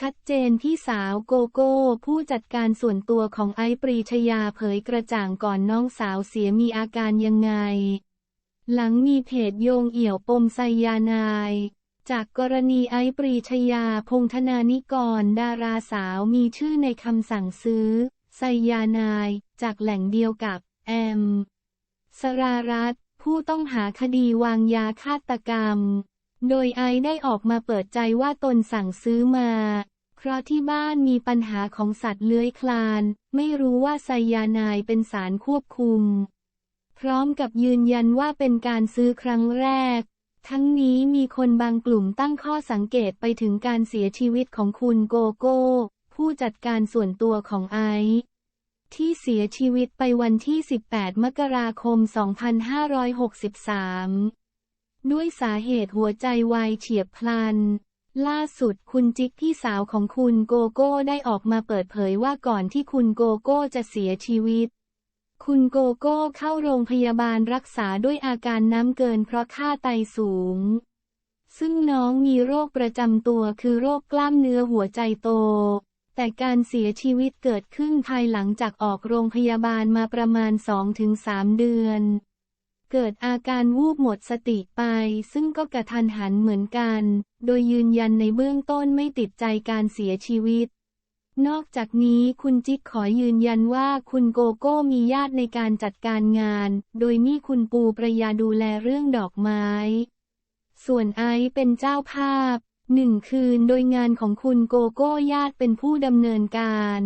ชัดเจนพี่สาวโกโก้ ผู้จัดการส่วนตัวของไอซ์ปรีชยาเผยกระจ่างก่อนน้องสาวเสียมีอาการยังไง หลังมีเพจโยงเอี่ยวปมไซยานาย จากกรณีไอซ์ปรีชยาพงธนานิกรดาราสาวมีชื่อในคำสั่งซื้อ ไซยานาย จากแหล่งเดียวกับ แอม สรารัตผู้ต้องหาคดีวางยาฆาตกรรม โดยไอซ์ได้ออกมาเปิดใจว่าตนสั่งซื้อมา เพราะที่บ้านมีปัญหาของสัตว์เลื้อยคลาน ไม่รู้ว่าไซยานายเป็นสารควบคุม พร้อมกับยืนยันว่าเป็นการซื้อครั้งแรก ทั้งนี้มีคนบางกลุ่มตั้งข้อสังเกตไปถึงการเสียชีวิตของคุณโกโก้ ผู้จัดการส่วนตัวของไอซ์ที่เสียชีวิตไปวันที่ 18 มกราคม 2563 ด้วยสาเหตุหัวใจวายเฉียบพลัน ล่าสุดคุณจิ๊กพี่สาวของคุณโกโก้ได้ออกมาเปิดเผยว่าก่อนที่คุณโกโก้จะเสียชีวิต คุณโกโก้เข้าโรงพยาบาลรักษาด้วยอาการน้ำเกินเพราะค่าไตสูง ซึ่งน้องมีโรคประจำตัวคือโรคกล้ามเนื้อหัวใจโต แต่การเสียชีวิตเกิดขึ้นภายหลังจากออกโรงพยาบาลมาประมาณ 2-3 เดือน เกิดอาการวูบหมดสติไป ซึ่งก็กระทันหันเหมือนกัน โดยยืนยันในเบื้องต้นไม่ติดใจการเสียชีวิต นอกจากนี้คุณจิ๊กขอยืนยันว่าคุณโกโก้มีญาติในการจัดการงาน โดยมีคุณปูประยาดูแลเรื่องดอกไม้ ส่วนไอซ์เป็นเจ้าภาพหนึ่งคืนโดยงานของคุณโกโก้ญาติเป็นผู้ดำเนินการ